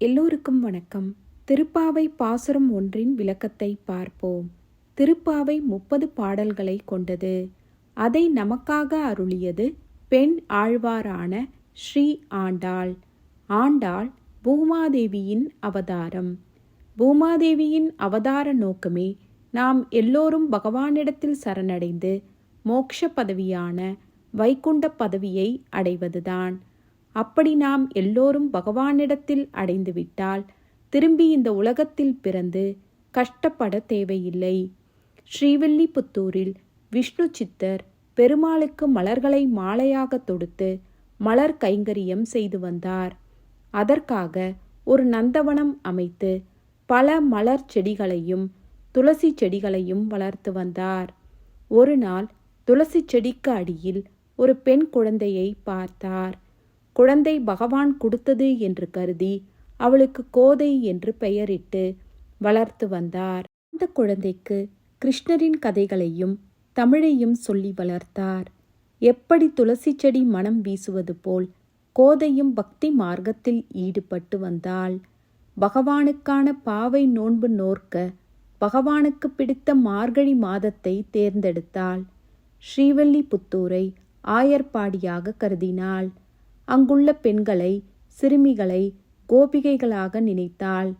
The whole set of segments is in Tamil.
எல்லோருக்கும் வணக்கம். திருப்பாவை பாசுரம் ஒன்றின் விளக்கத்தை பார்ப்போம். திருப்பாவை முப்பது பாடல்களை கொண்டது. அதை நமக்காக அருளியது பெண் ஆழ்வாரான ஸ்ரீ ஆண்டாள். ஆண்டாள் பூமாதேவியின் அவதாரம். பூமாதேவியின் அவதார நோக்கமே நாம் எல்லோரும் பகவானிடத்தில் சரணடைந்து மோக்ஷ பதவியான வைகுண்ட பதவியை அடைவதுதான். அப்படி நாம் எல்லோரும் பகவானிடத்தில் அடைந்துவிட்டால் திரும்பி இந்த உலகத்தில் பிறந்து கஷ்டப்பட தேவையில்லை. ஸ்ரீவில்லிபுத்தூரில் விஷ்ணு சித்தர் பெருமாளுக்கு மலர்களை மாலையாக தொடுத்து மலர் கைங்கரியம் செய்து வந்தார். அதற்காக ஒரு நந்தவனம் அமைத்து பல மலர் செடிகளையும் துளசி செடிகளையும் வளர்த்து வந்தார். ஒரு நாள் துளசி செடிக்கு அடியில் ஒரு பெண் குழந்தையை பார்த்தார். குழந்தை பகவான் கொடுத்தது என்று கருதி அவளுக்கு கோதை என்று பெயரிட்டு வளர்த்து வந்தார். அந்த குழந்தைக்கு கிருஷ்ணரின் கதைகளையும் தமிழையும் சொல்லி வளர்த்தார். எப்படி துளசி செடி மனம் வீசுவது போல் கோதையும் பக்தி மார்க்கத்தில் ஈடுபட்டு வந்தாள். பகவானுக்கான பாவை நோன்பு நோர்க்க பகவானுக்கு பிடித்த மார்கழி மாதத்தை தேர்ந்தெடுத்தாள். ஸ்ரீவல்லிபுத்தூரை ஆயர்பாடியாக கருதினாள். அங்குள்ள பெண்களை சிறுமிகளை கோபிகைகளாக நினைத்தாள்.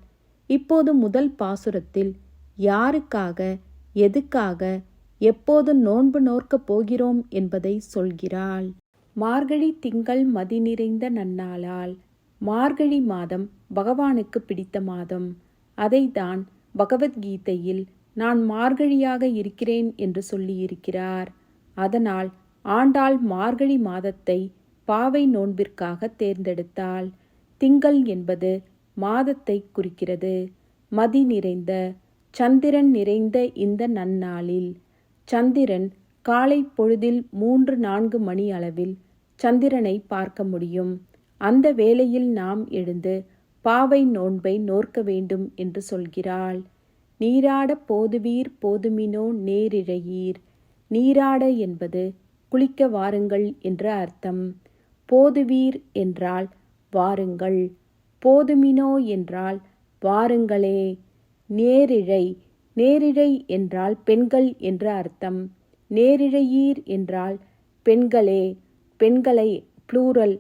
இப்போது முதல் பாசுரத்தில் யாருக்காக எதுக்காக எப்போது நோன்பு நோர்க்கப் போகிறோம் என்பதை சொல்கிறாள். மார்கழி திங்கள் மதி நிறைந்த நன்னாளால். மார்கழி மாதம் பகவானுக்கு பிடித்த மாதம். அதைதான் பகவத்கீதையில் நான் மார்கழியாக இருக்கிறேன் என்று சொல்லியிருக்கிறார். அதனால் ஆண்டாள் மார்கழி மாதத்தை பாவை நோன்பிற்காக தேர்ந்தெடுத்தாள். திங்கள் என்பது மாதத்தை குறிக்கிறது. மதி நிறைந்த சந்திரன் நிறைந்த இந்த நன்னாளில் சந்திரன் காலை பொழுதில் மூன்று நான்கு மணி அளவில் சந்திரனை பார்க்க முடியும். அந்த வேளையில் நாம் எழுந்து பாவை நோன்பை நோர்க்க வேண்டும் என்று சொல்கிறாள். நீராட போதுவீர் போதுமினோ நேரிழையீர். நீராட என்பது குளிக்க வாருங்கள் என்று அர்த்தம். போதுவீர் என்றால் வாருங்கள். போதுமினோ என்றால் வாருங்களே. நேரிழை நேரிழை என்றால் பெண்கள் என்று அர்த்தம். நேரிழையீர் என்றால் பெண்களே. பெண்களை ப்ளூரல்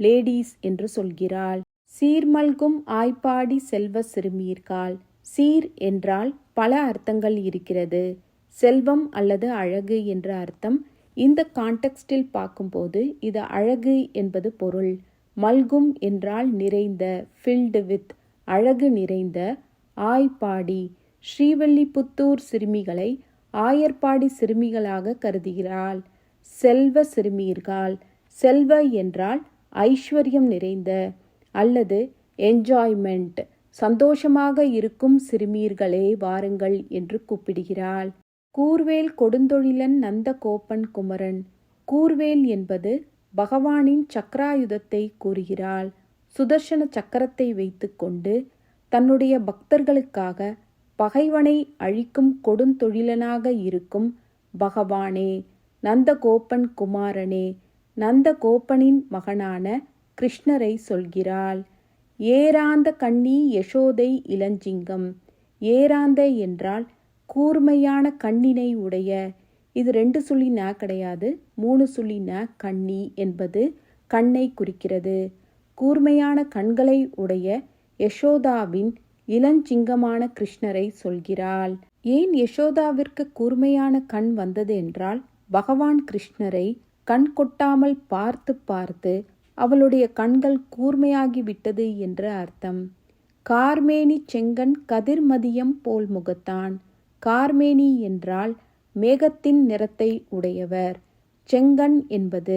லேடீஸ் என்று சொல்கிறாள். சீர்மல்கும் ஆய்ப்பாடி செல்வ சிறுமீர்கால் சீர் என்றால் பல அர்த்தங்கள் இருக்கிறது. செல்வம் அல்லது அழகு என்ற அர்த்தம் இந்த கான்டெக்ஸ்டில் பார்க்கும்போது இது அழகு என்பது பொருள். மல்கும் என்றால் நிறைந்த ஃபில்டு வித் அழகு நிறைந்த ஆய்ப்பாடி ஸ்ரீவல்லிபுத்தூர் சிறுமிகளை ஆயர்பாடி சிறுமிகளாக கருதுகிறாள். செல்வ சிறுமியர்கள். செல்வ என்றால் ஐஸ்வர்யம் நிறைந்த அல்லது என்ஜாய்மெண்ட் சந்தோஷமாக இருக்கும் சிறுமியர்களே வாருங்கள் என்று கூப்பிடுகிறாள். கூர்வேல் கொடுந்தொழிலன் நந்த கோப்பன் குமரன். கூர்வேல் என்பது பகவானின் சக்கராயுதத்தை கூறுகிறாள். சுதர்சன சக்கரத்தை வைத்துக்கொண்டு தன்னுடைய பக்தர்களுக்காக பகைவனை அழிக்கும் கொடுந்தொழிலனாக இருக்கும் பகவானே நந்தகோப்பன் குமாரனே நந்தகோப்பனின் மகனான கிருஷ்ணரை சொல்கிறாள். ஏராந்த கண்ணி யசோதை இளஞ்சிங்கம். ஏராந்த என்றால் கூர்மையான கண்ணினை உடைய. இது ரெண்டு சுழி ந கிடையாது மூணு சுழி ந கண்ணி என்பது கண்ணை குறிக்கிறது. கூர்மையான கண்களை உடைய யசோதாவின் இளஞ்சிங்கமான கிருஷ்ணரை சொல்கிறாள். ஏன் யசோதாவிற்கு கூர்மையான கண் வந்தது என்றால் பகவான் கிருஷ்ணரை கண் கொட்டாமல் பார்த்து பார்த்து அவளுடைய கண்கள் கூர்மையாகி விட்டது என்று அர்த்தம். கார்மேனி செங்கன் கதிர்மதியம் போல் முகத்தான். கார்மேனி என்றால் மேகத்தின் நிறத்தை உடையவர். செங்கன் என்பது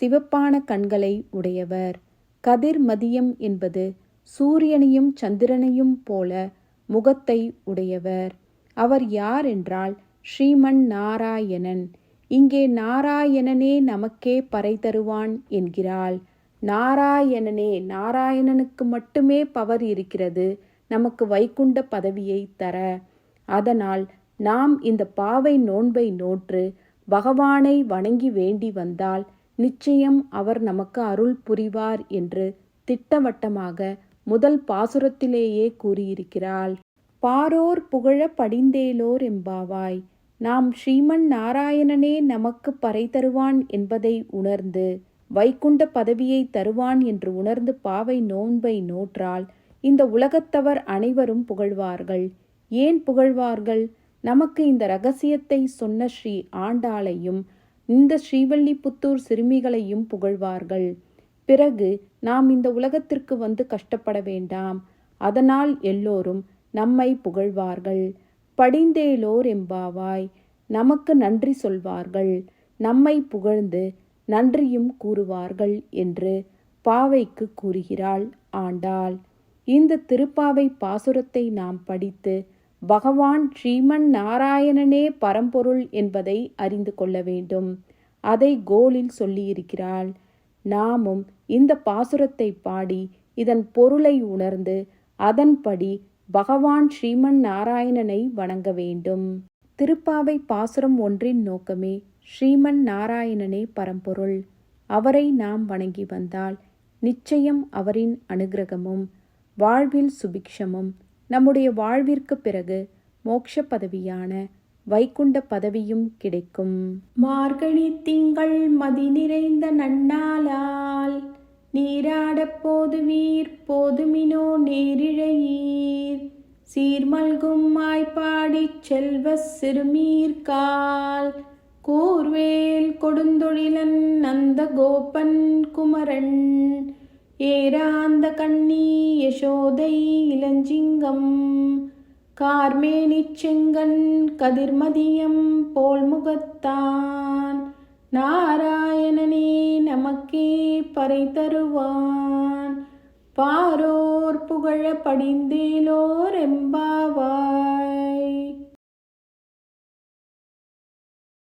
சிவப்பான கண்களை உடையவர். கதிர் மதியம் என்பது சூரியனையும் சந்திரனையும் போல முகத்தை உடையவர். அவர் யார் என்றால் ஸ்ரீமன் நாராயணன். இங்கே நாராயணனே நமக்கே பறை தருவான் என்கிறாள். நாராயணனே நாராயணனுக்கு மட்டுமே பவர் இருக்கிறது. நமக்கு வைகுண்ட பதவியை தர. அதனால் நாம் இந்த பாவை நோன்பை நோற்று பகவானை வணங்கி வேண்டி வந்தால் நிச்சயம் அவர் நமக்கு அருள் புரிவார் என்று திட்டவட்டமாக முதல் பாசுரத்திலேயே கூறியிருக்கிறாள். பாரோர் புகழ படிந்தேலோர் எம்பாவாய் நாம் ஸ்ரீமன் நாராயணனே நமக்கு பறை தருவான் என்பதை உணர்ந்து வைகுண்ட பதவியை தருவான் என்று உணர்ந்து பாவை நோன்பை நோற்றால் இந்த உலகத்தவர் அனைவரும் புகழ்வார்கள். ஏன் புகழ்வார்கள்? நமக்கு இந்த ரகசியத்தை சொன்ன ஸ்ரீ ஆண்டாளையும் இந்த ஸ்ரீவல்லிபுத்தூர் சிறுமிகளையும் புகழ்வார்கள். பிறகு நாம் இந்த உலகத்திற்கு வந்து கஷ்டப்பட வேண்டாம். அதனால் எல்லோரும் நம்மை புகழ்வார்கள். படிந்தேலோர் எம்பாவாய் நமக்கு நன்றி சொல்வார்கள். நம்மை புகழ்ந்து நன்றியும் கூறுவார்கள் என்று பாவைக்கு கூறுகிறாள் ஆண்டாள். இந்த திருப்பாவை பாசுரத்தை நாம் படித்து பகவான் ஸ்ரீமன் நாராயணனே பரம்பொருள் என்பதை அறிந்து கொள்ள வேண்டும். அதை கோலில் சொல்லியிருக்கிறாள். நாமும் இந்த பாசுரத்தை பாடி இதன் பொருளை உணர்ந்து அதன்படி பகவான் ஸ்ரீமன் நாராயணனை வணங்க வேண்டும். திருப்பாவை பாசுரம் ஒன்றின் நோக்கமே ஸ்ரீமன் நாராயணனே பரம்பொருள். அவரை நாம் வணங்கி வந்தால் நிச்சயம் அவரின் அனுகிரகமும் வாழ்வில் சுபிக்ஷமும் நம்முடைய வாழ்விற்கு பிறகு மோட்ச பதவியான வைகுண்ட பதவியும் கிடைக்கும். மார்கழி திங்கள் மதி நிறைந்த நன்னாலால் நீராடப் போதுவீர் போதுமினோ நேரிழையீர். சீர்மல்கும் மாய்ப்பாடிச் செல்வ சிறுமீர்கால் கூர்வேல் கொடுந்தொழிலன் நந்த கோபன் குமரன். ஏராந்த கண்ணி யசோதை இளஞ்சிங்கம். கார்மேனி செங்கன் கதிர்மதியம் போல் முகத்தான் நாராயணனே நமக்கே பறை தருவான். பாரோர் புகழ படிந்தேலோர் எம்பாவாய்